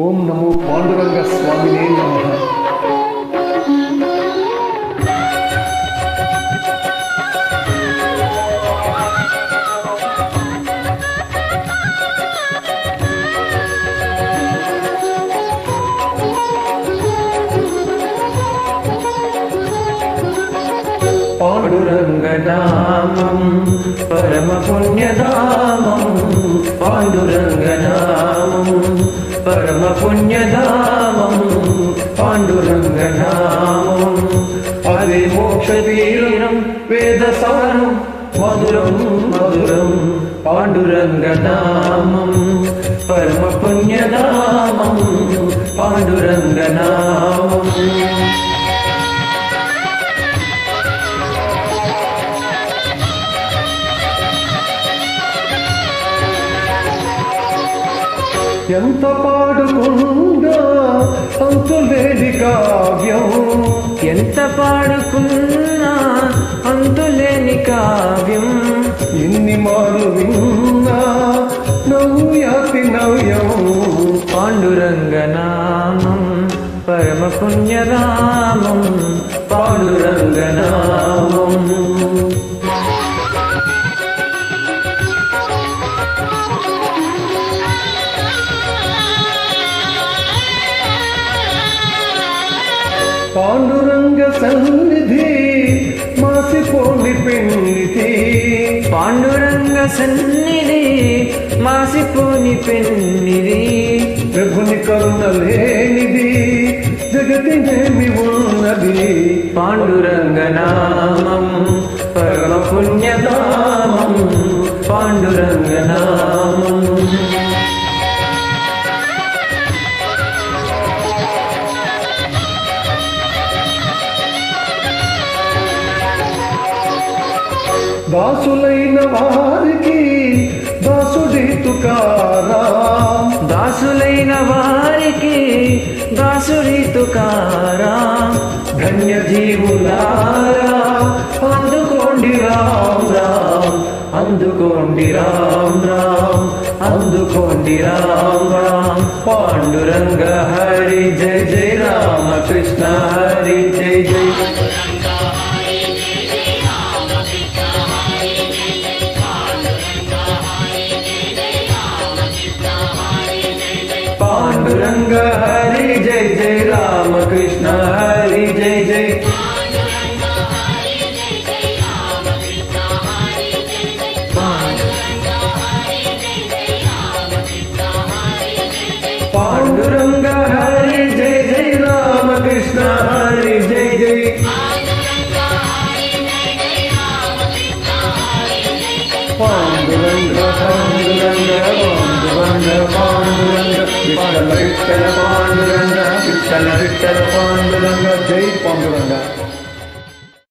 ஓம் நமோ பாண்டுரங்க சுவாமினே நமக. பாண்டுரங்க நாமம் பரம புண்ணியதா പുണ്യധാമം പാണ്ഡുരംഗനാമം. അതേ മോക്ഷതീരം വേദസാരം മധുരം മധുരം പാണ്ഡുരംഗനാമം. പരമപുണ്യനാമം പാണ്ഡുരംഗനാമം. ఎంత పాడుకుండా అంతులేని కావ్యం. ఎంత పాడుకున్నా అంతులేని కావ్యం. ఎన్ని మారు విన్నా నవ్వు యాతి నవ్యం. పాండురంగనామం పరమ పుణ్యరామం పాండురంగనామం. పాండురంగ సన్నిధి మాసిపోని పెన్నిధి పాండురంగ సన్నిధి మాసిపోని పెన్నిది ప్రభుని కరుణ లేనిది జగతి నేమి ఉన్నది పాండురంగనామం పరమ పుణ్యనామం పాండురంగనామం దాసులైన వారికి దాసుడి తుకారా. దాసులైన వారికి దాసుడి తుకారా. ధన్య జీవులారా అందుకోండి రామ్ రామ్ అందుకోండి రామ్ రామ్ అందుకోండి రామ్ రామ్. పాండురంగ హరి జయ జయ. పాండురంగ హరి జయ జయ రామ కృష్ణ హరి జయ జయ పాండురంగ హరి జయ జయ రామ కృష్ణ హరి జయ జయ పాండురంగ పాండురంగ పాండురంగ పాండురంగ விட்டல பாண்டுரங்க விட்டல விட்டல பாண்டுரங்க ஜெய் பாண்டுரங்க.